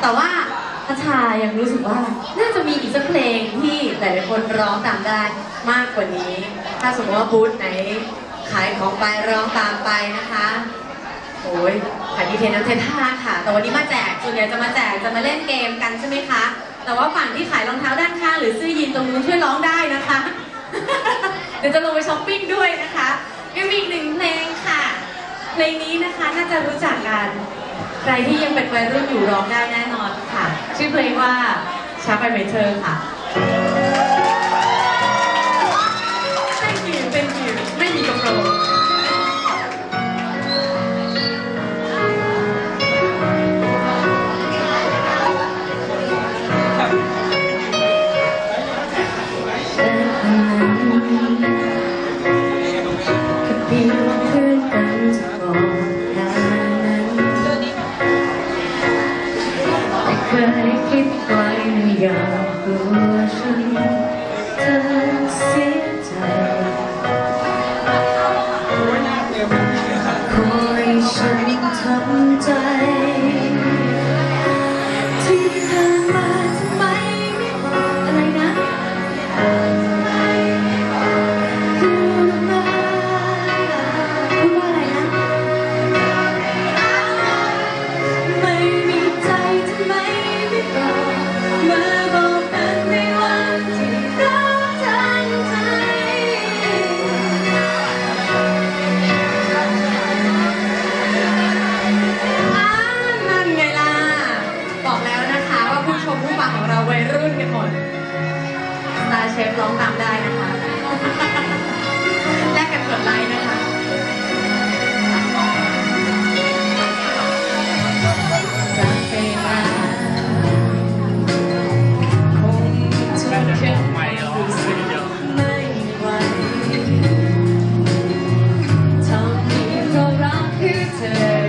แต่ว่าพัชชายังรู้สึกว่า น่าจะมีอีกสักเพลงที่หลายๆคนร้องตามได้มากกว่านี้ ถ้าสมมติว่าบูธไหน ขายของไปร้องตามไปนะคะโอ้ยขายดีเทนน้ำเทนท่าค่ะ แต่วันนี้มาแจกส่วนใหญ่จะมาแจกจะมาเล่นเกมกันใช่ไหมคะ แต่ว่าฝั่งที่ขายรองเท้าด้านข้างหรือเสื้อยีนตรงนู้นช่วยร้องได้นะคะ เดี๋ยวจะลงไปช้อปปิ้งด้วยนะคะยังมีอีกหนึ่งเพลงค่ะ เพลงนี้นะคะน่าจะรู้จักกัน ใครที่ยังเป็นวัยรุ่นอยู่ร้องได้แน่นอนค่ะ ชื่อเพลงว่าช้าไปไหมเธอค่ะ ก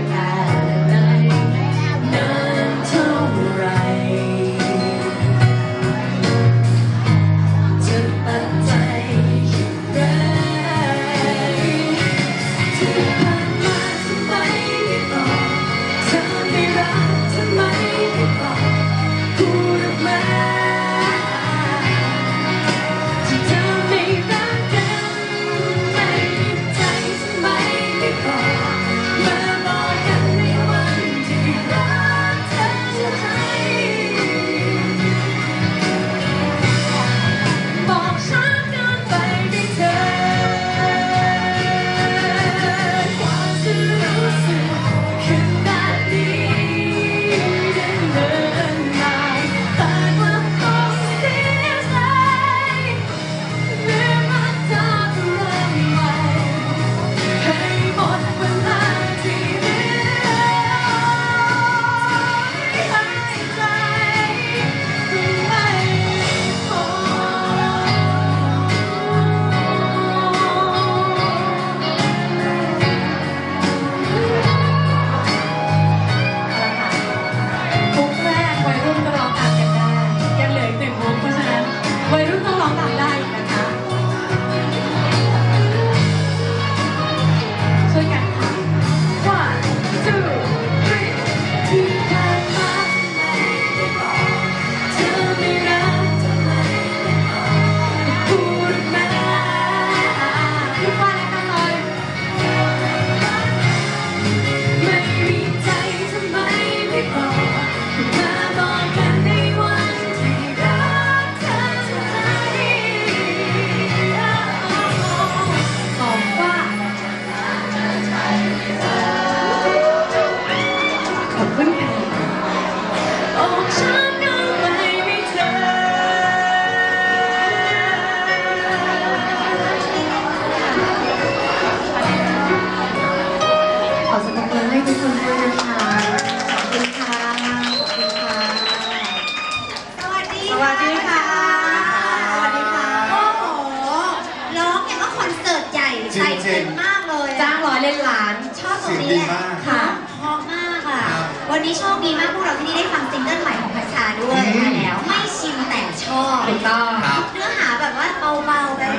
มมากเลยอะจ้างร้อยเล่นล้าน ชอบตรงนี้แหละเสียงดีมากค่ะเพราะมากอะ วันนี้โชคดีมากพวกเราที่นี่ได้ฟังซิงเกิลใหม่ของพัชชาด้วยอืมมาแล้วไม่ชินแต่ชอบถูกต้องครับเนื้อหาแบบว่าเบาๆแบ๊ว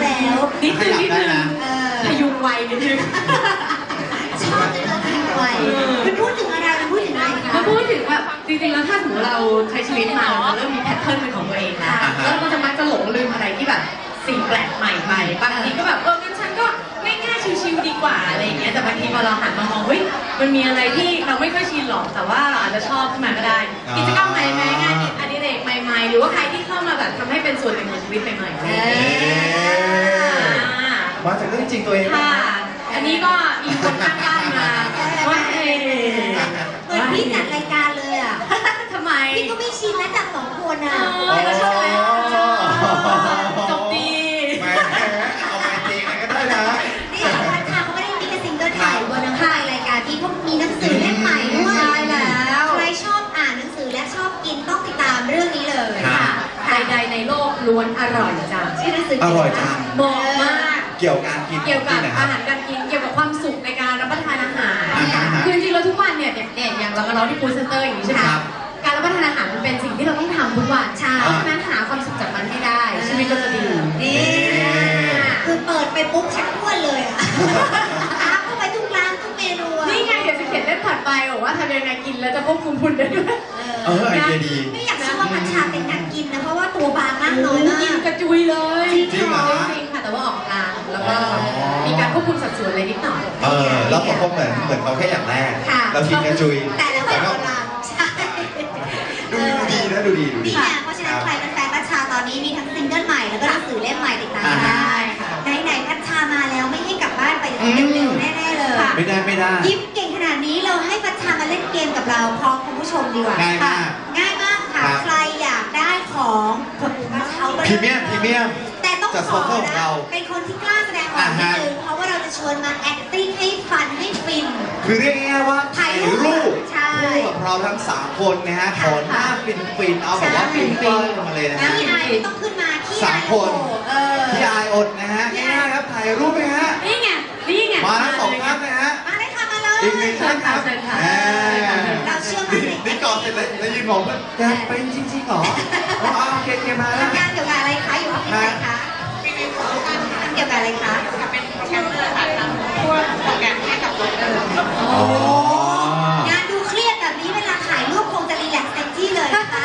นิดนึงนิดนึงๆเออพยุงวัยนิดนึงชอบจังเลยเพลงไวมันพูดถึงอะไรมันพูดถึงอะไรคะมาพูดถึงแบบจริงริงๆแล้วถ้าสมมติเราใช้ชีวิตมาเราจะเริ่มมีแพทเทิร์นเป็นของตัวเองแล้วอ่าฮะแล้วเราก็จะมักจะหลงลืมอะไรที่แบบสิ่งแปลกใหม่ไปบางทีก็แบบเอองั้นฉันก็ง่ายๆชิวๆดี กว่าอะไรอย่างเงี้ยแต่บางทีพอเราหันมามองเฮ้ยมันมีอะไรที่เราไม่ค่อยชินหรอกแต่ว่าเราอาจจะชอบขึ้นมาก็ได้อ่ากิจกรรมใหม่ๆงานอดิเรกใหม่ๆ หรือว่าใครที่เข้ามาแบบทำให้เป็นส่วนหนึ่งของชีวิตใหม่ๆเออ่า มาจากเรื่องจริงตัวเองนะค่ะ อันนี้ก็มีคนข้างบ้านมาว่าเอ๊ะเหมือนพี่จัดรายการเลยอะทำไมพี่ก็ไม่ชินนะจากสองคนอะ เออก็ชอบแล้ว กินต้องติดตามเรื่องนี้เลยครับค่ะใดๆในโลกล้วนอร่อยจังชื่อหนังสืออร่อยจัง เหมาะมาก เกี่ยวกับการกินเกี่ยวกับที่ไหนคอารับ หารการกินเกี่ยวกับความสุขในการรับประทานอาหารอ่าฮะคือจริงๆแล้วทุกวันเนี่ยอย่างเนี่ยอย่างเรากับเราที่ฟู้ดเซ็นเตอร์อย่างนี้ใช่ไหมครับการรับประทานอาหารมันเป็นสิ่งที่เราต้องทำทุกวันใช่เพราะฉะนั้นหาความสุขจากมันให้ได้ชีวิตก็จะดี นี่ คือเปิดไปปุ๊บชักอ้วนเลยอะ บอกว่าทำยังไงกินแล้วจะควบคุมพุนได้ด้วยเออไอเดียดีไม่อยากเชื่อว่าพัชชาเป็นนักกินนะเพราะว่าตัวบางมากน้อยมากินกกระจุยเลยจริงเหรอจริงค่ะแต่ว่าออกกำลังแล้วก็อ๋อมีการควบคุมสัดส่วนอะไรนิดหน่อย เออแล้วผมก็เหมือนเหมือนเขาแค่อย่างแรกค่ะเรากินกระจุยแต่แล้วแต่คนเราใช่ดูดูดีนะดูดีดูดีนี่ไงเพราะฉะนั้นใครเป็นแฟนพัชชาตอนนี้มีทั้งซิงเกิลใหม่แล้วก็หนังสือเล่มใหม่ติดตามอ่าได้ไหนๆพัชชามาแล้วไม่ให้กลับบ้านไปเร็วๆแน่ๆเลยไม่ได้ไม่ได้ยิ้ม เล่นเกมกับเราพร้อมคุณผู้ชมดีกว่าง่ายมากง่ายมากค่ะ ครับ ใครอยากได้ของกระเช้าพรีเมียมพรีเมียม แต่ต้องจากขอสปอนเซอร์ของนะเราเป็นคนที่กล้าแสดงออกอ่านิดฮะ นึงเพราะว่าเราจะชวนมา acting ให้ฟันให้ฟิน คือเรียกง่ายๆว่าถ่าถ่ายยรูรูปปใช่คู่กับเราทั้งสามคนนะฮะขอหน้าฟินฟินๆเอาแบบว่าใช่ฟินฟินมาเลยนะแล้วฮะ พี่ไอายไม่ต้องขึ้นมาขี้สาอามยคนเออพี่อายอดนะฮะง่ายๆครับถ่ายรูปไหมฮะนี่ไง นี่ไงมาทั้งสองท่านนะฮะ มาเลยค่ะมาเลย อีกหนึ่งท่านครับเชิญค่ะแหมเรา เลยแล้วยืนมองว่าแกเป็นจริงๆเหรออ๋อโอเคโอเคมาแล้วทำงานเกี่ยวกับอะไรคะอยู่ออฟฟิศไหนคะทำเกี่ยวกับอะไรคะอ๋องานดูเครียดแบบนี้เวลาถ่ายรูปคงจะรีแลกซ์เต็มที่เลยนะคะ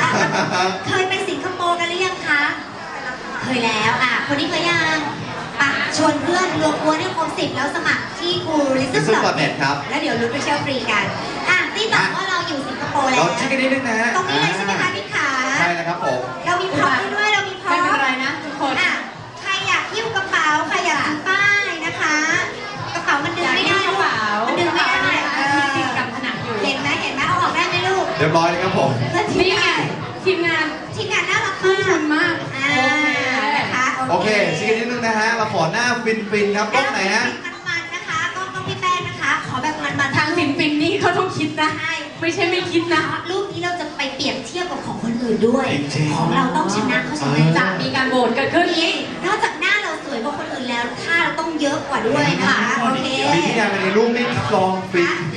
เคยไปสิงคโปร์กันหรือยังคะเคยแล้วอะคนนี้เคยยังปะชวนเพื่อนรวมกวนให้ครบสิบแล้วสมัครที่ครูลิซึลิซึม .net ครับ แล้วเดี๋ยวลุ้นไปเที่ยวฟรีกัน อะที่บอกว่าเรา อยู่สิงคโปร์แล้เราว เช็คกันนิดนึงนะฮะตรงนี้เลยใช่ไหมคะพี่ขาใช่นะครับผม เรามีพร็อพให้ด้วยเรามีพร็อไม่พเป็นไรนะทุกคน อะใครอยากหิ้วกระเป๋าใครอยากถือป้ายนะคะ กระเป๋ามันดึงไม่ได้กระเป๋ามันดึงไม่ได้เออที่ติดกับผนังอยู่ เห็นไหมเห็นไหมเอาออกได้ไหมลูกเรียบร้อยเลยครับผม เพื่อทีมนี่ไงงานทีมงานทีมงานน่ารักทุ่มทุมากนมากอ่านะคะโอเคเช็คกันนิดนึงนะฮะ เราขอหน้าฟินฟินๆครับกล้องไหนฮะ มันๆนะคะกล้องต้องพี่แป้งนะคะ ขอแบบมันๆ ทางฟินฟินนี่เขาต้องคิดนะ ใช่ ไม่ใช่ไม่คิดนะ รูปนี้เราจะไปเปรียบเทียบกับของคนอื่นด้วย จริงๆ ของเราต้องชนะเขาใช่ไหมเออจะมีการโหวตเกิดขึ้นนี่นอกจากหน้าเราสวยกว่าคนอื่นแล้วท่าเราต้องเยอะกว่าด้วยนะคะโอเคมีที่งานในรูปนี่รับรองฟินและ